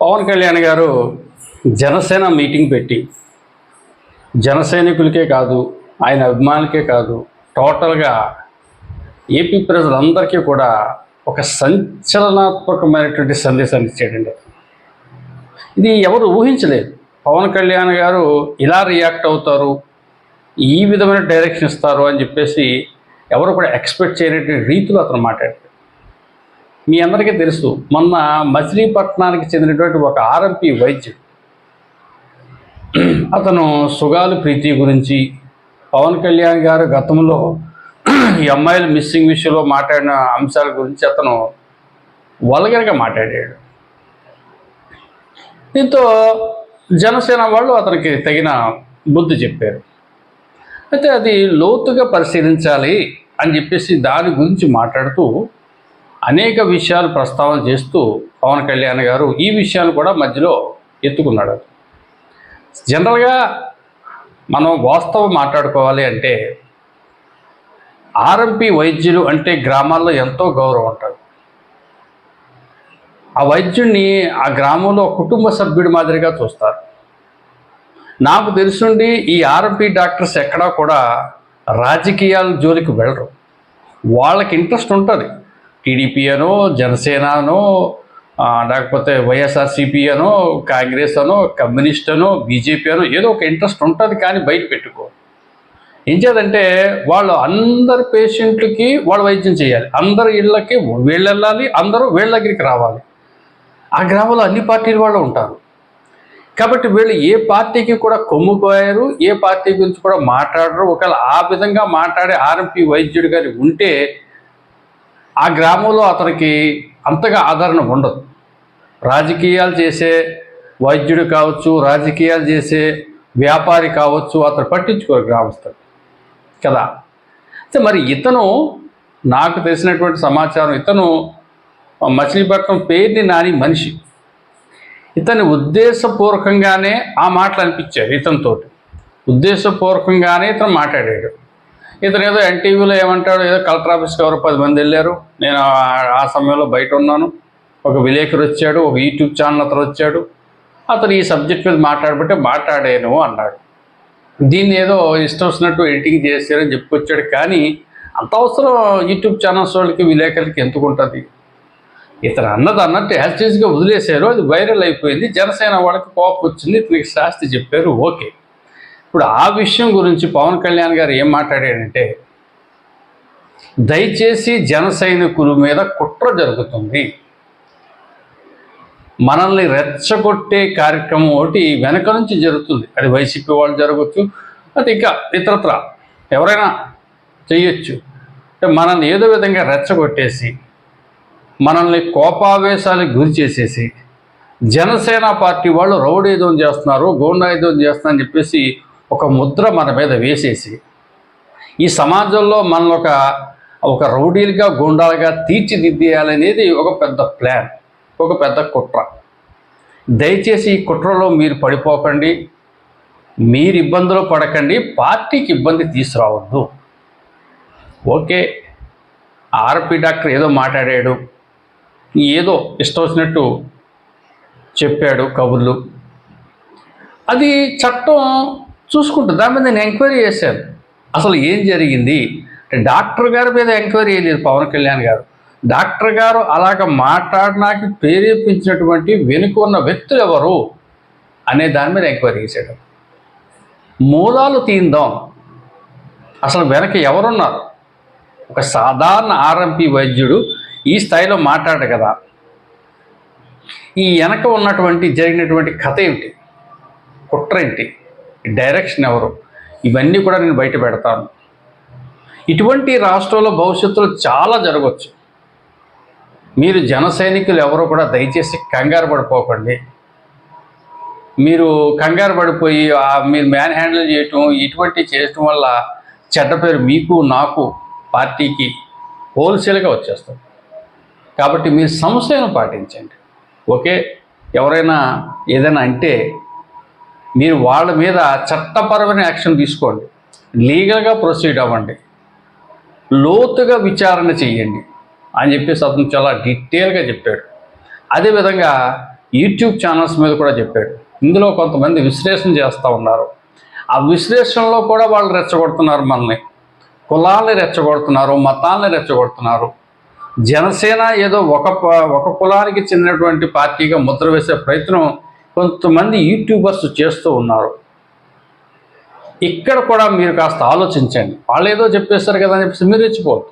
పవన్ కళ్యాణ్ గారు జనసేన మీటింగ్ పెట్టి జన సైనికులకే కాదు ఆయన అభిమానులకే కాదు టోటల్గా ఏపీ ప్రజలందరికీ కూడా ఒక సంచలనాత్మకమైనటువంటి సందేశాన్ని ఇచ్చాడండి. ఇది ఎవరు ఊహించలేదు. పవన్ కళ్యాణ్ గారు ఇలా రియాక్ట్ అవుతారు ఈ విధమైన డైరెక్షన్ ఇస్తారు అని చెప్పేసి ఎవరు కూడా ఎక్స్పెక్ట్ చేయనటువంటి రీతిలో అతను మాట్లాడారు మీ అందరికీ తెలుసు మొన్న మచిలీపట్నానికి చెందినటువంటి ఒక ఆర్ఎంపీ వైద్యుడు అతను సుగాలు ప్రీతి గురించి పవన్ కళ్యాణ్ గారు గతంలో ఈ అమ్మాయిల మిస్సింగ్ విషయంలో మాట్లాడిన అంశాల గురించి అతను వల్గర్గా మాట్లాడాడు. దీంతో జనసేన వాళ్ళు అతనికి తగిన బుద్ధి చెప్పారు. అయితే అది లోతుగా పరిశీలించాలి అని చెప్పేసి దాని గురించి మాట్లాడుతూ అనేక విషయాలు ప్రస్తావన చేస్తూ పవన్ కళ్యాణ్ గారు ఈ విషయాన్ని కూడా మధ్యలో ఎత్తుకున్నాడు. జనరల్గా మనం వాస్తవం మాట్లాడుకోవాలి అంటే ఆర్ఎంపీ వైద్యులు అంటే గ్రామాల్లో ఎంతో గౌరవం ఉంటారు ఆ వైద్యుడిని ఆ గ్రామంలో కుటుంబ సభ్యుడి మాదిరిగా చూస్తారు. నాకు తెలుసుండి ఈ ఆర్ఎంపీ డాక్టర్స్ ఎక్కడా కూడా రాజకీయాల జోలికి వెళ్ళరు. వాళ్ళకి ఇంట్రెస్ట్ ఉంటుంది. టీడీపీ అనో జనసేన అనో లేకపోతే వైఎస్ఆర్సీపీ అనో కాంగ్రెస్ అనో కమ్యూనిస్ట్ అనో బీజేపీ అనో ఏదో ఒక ఇంట్రెస్ట్ ఉంటుంది కానీ బయట పెట్టుకో. ఏం చేయాలంటే వాళ్ళు అందరి పేషెంట్లకి వాళ్ళు వైద్యం చేయాలి. అందరి ఇళ్ళకి వీళ్ళు వెళ్ళాలి అందరూ వీళ్ళ దగ్గరికి రావాలి. ఆ గ్రామంలో అన్ని పార్టీల వాళ్ళు ఉంటారు. కాబట్టి వీళ్ళు ఏ పార్టీకి కూడా కొమ్ముకోయారు ఏ పార్టీ గురించి కూడా మాట్లాడరు. ఒకవేళ ఆ విధంగా మాట్లాడే ఆర్ఎంపీ వైద్యుడు గారి ఉంటే ఆ గ్రామంలో అతనికి అంతగా ఆదరణ ఉండదు. రాజకీయాలు చేసే వైద్యుడు కావచ్చు రాజకీయాలు చేసే వ్యాపారి కావచ్చు అతను పట్టించుకోరు గ్రామస్తుడు కదా? అయితే మరి ఇతను నాకు తెలిసినటువంటి సమాచారం ఇతను మచిలీపట్నం పేరుని నాని మనిషి. ఇతని ఉద్దేశపూర్వకంగానే ఆ మాటలు అనిపించాయి ఇతనితోటి. ఉద్దేశపూర్వకంగానే ఇతను మాట్లాడాడు. ఇతను ఏదో ఎన్టీవీలో ఏమంటాడు ఏదో కలెక్టర్ ఆఫీస్కి ఎవరు పది మంది వెళ్ళారు. నేను ఆ- సమయంలో బయట ఉన్నాను. ఒక విలేకరు వచ్చాడు ఒక యూట్యూబ్ ఛానల్ అతను వచ్చాడు. అతను ఈ సబ్జెక్ట్ మీద మాట్లాడబట్టే మాట్లాడాను అన్నాడు. దీన్ని ఏదో ఇష్టం వచ్చినట్టు ఎడిటింగ్ చేశారని చెప్పుకొచ్చాడు. కానీ అంత అవసరం యూట్యూబ్ ఛానల్స్ వాళ్ళకి విలేకరులకి ఎందుకు ఉంటుంది? ఇతను అన్నది అన్నట్టు యాక్చువల్స్గా వదిలేశారు. అది వైరల్ అయిపోయింది. జనసేన వాళ్ళకి కోపం వచ్చింది. ఇతనికి శాస్తి చెప్పారు. ఓకే. ఇప్పుడు ఆ విషయం గురించి పవన్ కళ్యాణ్ గారు ఏం మాట్లాడాడంటే దయచేసి జన సైనికుల మీద కుట్ర జరుగుతుంది. మనల్ని రెచ్చగొట్టే కార్యక్రమం ఒకటి వెనక నుంచి జరుగుతుంది. అది వైసీపీ వాళ్ళు జరగచ్చు అది ఇంకా ఇతరత్ర. ఎవరైనా చెయ్యొచ్చు. అంటే మనల్ని ఏదో విధంగా రెచ్చగొట్టేసి మనల్ని కోపావేశాలకు గురి చేసేసి జనసేన పార్టీ వాళ్ళు రౌడీదం చేస్తున్నారు గోండాయుధం చేస్తున్నారని చెప్పేసి ఒక ముద్ర మన మీద వేసేసి ఈ సమాజంలో మనల్ని ఒక ఒక రౌడీలుగా గుండాలుగా తీర్చిదిద్దేయాలనేది ఒక పెద్ద ప్లాన్ ఒక పెద్ద కుట్ర. దయచేసి ఈ కుట్రలో మీరు పడిపోకండి మీరు ఇబ్బందులు పడకండి పార్టీకి ఇబ్బంది తీసుకురావద్దు. ఓకే ఆర్పి డాక్టర్ ఏదో మాట్లాడాడు ఏదో ఇష్టం వచ్చినట్టు చెప్పాడు కబుర్లు. అది చట్టం చూసుకుంటుంది దాని మీద నేను ఎంక్వైరీ చేశాను. అసలు ఏం జరిగింది? అంటే డాక్టర్ గారి మీద ఎంక్వైరీ చేయలేదు పవన్ కళ్యాణ్ గారు. డాక్టర్ గారు అలాగ మాట్లాడడానికి ప్రేరేపించినటువంటి వెనుక ఉన్న వ్యక్తులు ఎవరు అనే దాని మీద ఎంక్వైరీ చేశాడు. మూలాలు తీందాం. అసలు వెనక ఎవరున్నారు? ఒక సాధారణ ఆర్ఎంపీ వైద్యుడు ఈ స్థాయిలో మాట్లాడు కదా. ఈ వెనక ఉన్నటువంటి జరిగినటువంటి కథ ఏమిటి కుట్ర ఏంటి? డైరెక్షన్ ఎవరు? ఇవన్నీ కూడా నేను బయట పెడతాను. ఇటువంటి రాష్ట్రంలో భవిష్యత్తులో చాలా జరగవచ్చు మీరు జన సైనికులు ఎవరు కూడా దయచేసి కంగారు పడిపోకండి. మీరు కంగారు పడిపోయి మీరు మ్యాన్ హ్యాండిల్ చేయటం ఇటువంటి చేయటం వల్ల చెడ్డ పేరు మీకు నాకు పార్టీకి హోల్సేల్గా వచ్చేస్తుంది. కాబట్టి మీరు సంశయం పాటించండి. ఓకే? ఎవరైనా ఏదైనా అంటే మీరు వాళ్ళ మీద చట్టపరమైన యాక్షన్ తీసుకోండి. లీగల్గా ప్రొసీడ్ అవ్వండి. లోతుగా విచారణ చేయండి అని చెప్పేసి అతను చాలా డీటెయిల్గా చెప్పాడు. అదేవిధంగా యూట్యూబ్ ఛానల్స్ మీద కూడా చెప్పాడు. ఇందులో కొంతమంది విశ్లేషణ చేస్తూ ఉన్నారు. ఆ విశ్లేషణలో కూడా వాళ్ళు రెచ్చగొడుతున్నారు మనల్ని. కులాలని రెచ్చగొడుతున్నారు మతాలని రెచ్చగొడుతున్నారు. జనసేన ఏదో ఒక ప- ఒక కులానికి చెందినటువంటి పార్టీగా ముద్ర వేసే ప్రయత్నం కొంతమంది యూట్యూబర్స్ చేస్తూ ఉన్నారు. ఇక్కడ కూడా మీరు కాస్త ఆలోచించండి. వాళ్ళు ఏదో చెప్పేస్తారు కదా అని చెప్పేసి మీరు రెచ్చిపోవద్దు.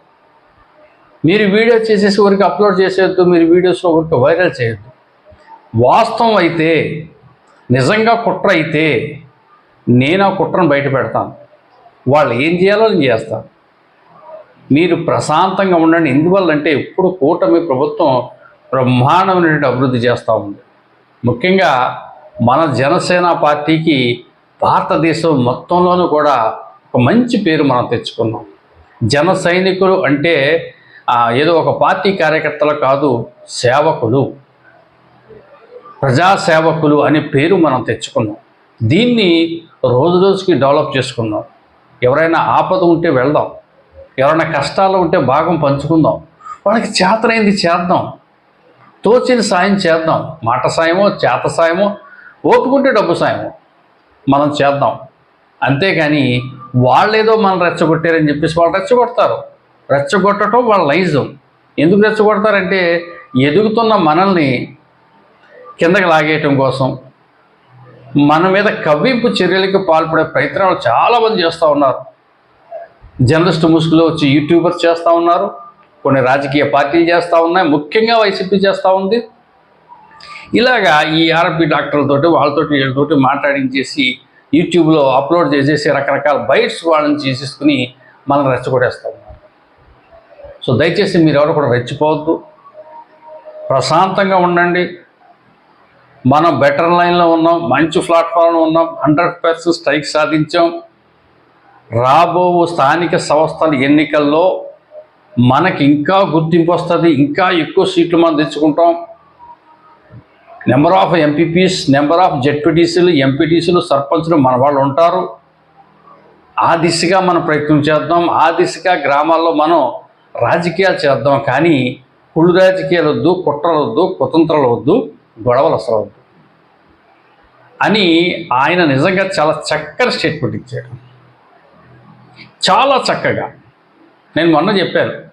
మీరు వీడియో చేసేసి ఊరికి అప్లోడ్ చేసేయద్దు మీరు వీడియోస్లో ఊరికి వైరల్ చేయొద్దు. వాస్తవం అయితే నిజంగా కుట్ర అయితే నేను ఆ కుట్రను బయట పెడతాను. వాళ్ళు ఏం చేయాలో నేను చేస్తాను. మీరు ప్రశాంతంగా ఉండండి. ఎందువల్లంటే ఇప్పుడు కూటమి ప్రభుత్వం బ్రహ్మాండమైనటువంటి అభివృద్ధి చేస్తూ ఉంది. ముఖ్యంగా మన జనసేన పార్టీకి భారతదేశం మొత్తంలోనూ కూడా ఒక మంచి పేరు మనం తెచ్చుకున్నాం. జన సైనికులు అంటే ఏదో ఒక పార్టీ కార్యకర్తలు కాదు సేవకులు. ప్రజాసేవకులు అనే పేరు మనం తెచ్చుకున్నాం. దీన్ని రోజు రోజుకి డెవలప్ చేసుకుందాం ఎవరైనా ఆపద ఉంటే వెళ్దాం. ఎవరైనా కష్టాలు ఉంటే భాగం పంచుకుందాం. వాళ్ళకి చేతనైంది చేద్దాం. తోచిన సాయం చేద్దాం. మాట సాయమో చేత సాయమో ఓపుకుంటే డబ్బు సాయమో మనం చేద్దాం. అంతేగాని వాళ్ళేదో మనం రెచ్చగొట్టారని చెప్పేసి వాళ్ళు రెచ్చగొడతారు. రెచ్చగొట్టడం వాళ్ళ నైజం ఎందుకు రెచ్చగొడతారంటే ఎదుగుతున్న మనల్ని కిందకి లాగేయటం కోసం మన మీద కవ్వింపు చర్యలకు పాల్పడే ప్రయత్నాలు చాలామంది చేస్తూ ఉన్నారు. జర్నలిస్ట్ ముసుగులో వచ్చి యూట్యూబర్స్ చేస్తూ ఉన్నారు. కొన్ని రాజకీయ పార్టీలు చేస్తూ ఉన్నాయి. ముఖ్యంగా వైసీపీ చేస్తూ ఉంది. ఇలాగా ఈ ఆర్ఎంపీ డాక్టర్లతోటి వాళ్ళతోటి వీళ్ళతోటి మాట్లాడించేసి యూట్యూబ్లో అప్లోడ్ చేసేసి రకరకాల బైట్స్ వాళ్ళని చేసేసుకుని మనం రెచ్చగొట్టేస్తూ ఉన్నారు సో దయచేసి మీరు ఎవరు కూడా రెచ్చిపోవద్దు. ప్రశాంతంగా ఉండండి. మనం బెటర్ లైన్లో ఉన్నాం. మంచి ప్లాట్ఫామ్లో ఉన్నాం. హండ్రెడ్ పర్సెంట్ స్ట్రైక్ సాధించాం. రాబో స్థానిక సంస్థల ఎన్నికల్లో మనకి ఇంకా గుర్తింపు వస్తుంది ఇంకా ఎక్కువ సీట్లు మనం తెచ్చుకుంటాం. Number of MPPs number of జెడ్పీటీసీలు ఎంపీటీసీలు సర్పంచ్లు మన వాళ్ళు ఉంటారు. ఆ దిశగా మనం ప్రయత్నం చేద్దాం. ఆ దిశగా గ్రామాల్లో మనం రాజకీయాలు చేద్దాం. కానీ కుళ్ళు రాజకీయాలు వద్దు కుట్రలు వద్దు కుతంత్రాలు వద్దు గొడవలు అసలు వద్దు అని ఆయన నిజంగా చాలా చక్కని స్టేట్మెంట్ ఇచ్చాడు. చాలా చక్కగా. నేను మొన్న చెప్పాను.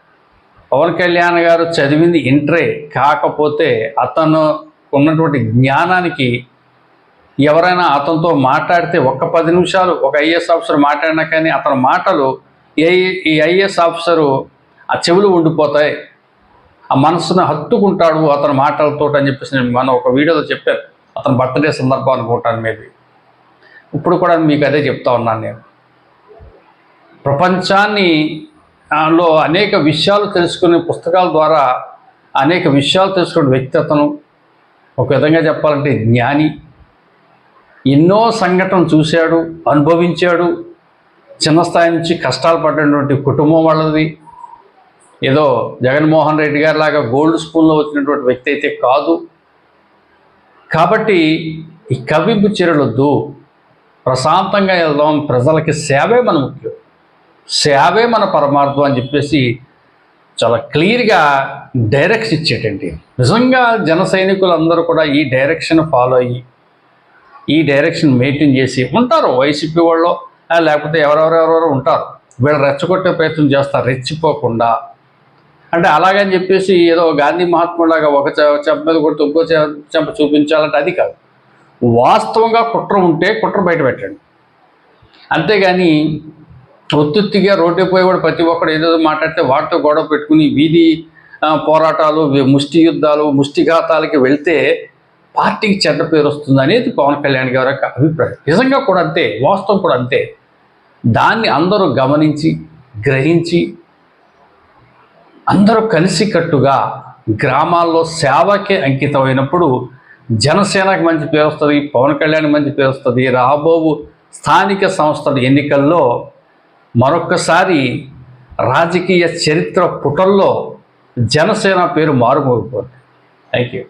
పవన్ కళ్యాణ్ గారు చదివింది ఇంటరే కాకపోతే అతను ఉన్నటువంటి జ్ఞానానికి ఎవరైనా అతనితో మాట్లాడితే ఒక్క పది నిమిషాలు ఒక ఐఏఎస్ ఆఫీసర్ మాట్లాడినా కానీ అతని మాటలు ఏ ఈ ఐఏఎస్ ఆఫీసరు ఆ చెవులు ఉండిపోతాయి. ఆ మనసును హత్తుకుంటాడు అతని మాటలతో అని చెప్పేసి నేను మనం ఒక వీడియోలో చెప్పాను. అతని బర్త్డే సందర్భం అనుకుంటాను మేబీ ఇప్పుడు కూడా మీకు అదే చెప్తా ఉన్నాను నేను. ప్రపంచాన్ని లో అనేక విషయాలు తెలుసుకునే పుస్తకాల ద్వారా అనేక విషయాలు తెలుసుకునే వ్యక్తి అతను ఒక విధంగా చెప్పాలంటే జ్ఞాని. ఎన్నో సంఘటనలు చూశాడు అనుభవించాడు. చిన్న స్థాయి నుంచి కష్టాలు పడినటువంటి కుటుంబం వాళ్ళది. ఏదో జగన్మోహన్ రెడ్డి గారి లాగా గోల్డ్ స్పూన్లో వచ్చినటువంటి వ్యక్తి అయితే కాదు. కాబట్టి ఈ కవింపు చీరలొద్దు. ప్రశాంతంగా వెళ్దాం. ప్రజలకి సేవే మన ముఖ్యం. సేవే మన పరమార్థం అని చెప్పేసి చాలా క్లియర్గా డైరెక్షన్ ఇచ్చేటండి. నిజంగా జన సైనికులందరూ కూడా ఈ డైరెక్షన్ ఫాలో అయ్యి ఈ డైరెక్షన్ మెయింటైన్ చేసి ఉంటారు. వైసీపీ వాళ్ళు లేకపోతే ఎవరెవరెవరెవరు ఉంటారు. వీళ్ళు రెచ్చగొట్టే ప్రయత్నం చేస్తారు రెచ్చిపోకుండా. అంటే అలాగని చెప్పేసి ఏదో గాంధీ మహాత్ములాగా ఒక చెంప మీద కొడుతూ ఇంకో చెంప చూపించాలంటే అది కాదు. వాస్తవంగా కుట్ర ఉంటే కుట్ర బయట పెట్టండి. అంతేగాని ఒత్తుత్తిగా రోడ్డు కూడా ప్రతి ఒక్కడు ఏదో మాట్లాడితే వాటితో గొడవ పెట్టుకుని వీధి పోరాటాలు ముష్టి యుద్ధాలు ముష్టిఘాతాలకి వెళ్తే పార్టీకి చెడ్డ పేరు వస్తుంది అనేది పవన్ కళ్యాణ్ గారి యొక్క అభిప్రాయం. నిజంగా కూడా అంతే వాస్తవం కూడా అంతే. దాన్ని అందరూ గమనించి గ్రహించి అందరూ కలిసికట్టుగా గ్రామాల్లో సేవకే అంకితమైనప్పుడు జనసేనకి మంచి పేరు వస్తుంది పవన్ కళ్యాణ్ మంచి పేరు వస్తుంది రాబోవు స్థానిక సంస్థల ఎన్నికల్లో మరొక్కసారి రాజకీయ చరిత్ర పుటల్లో జనసేన పేరు మారుమోగిపోతుంది. Thank you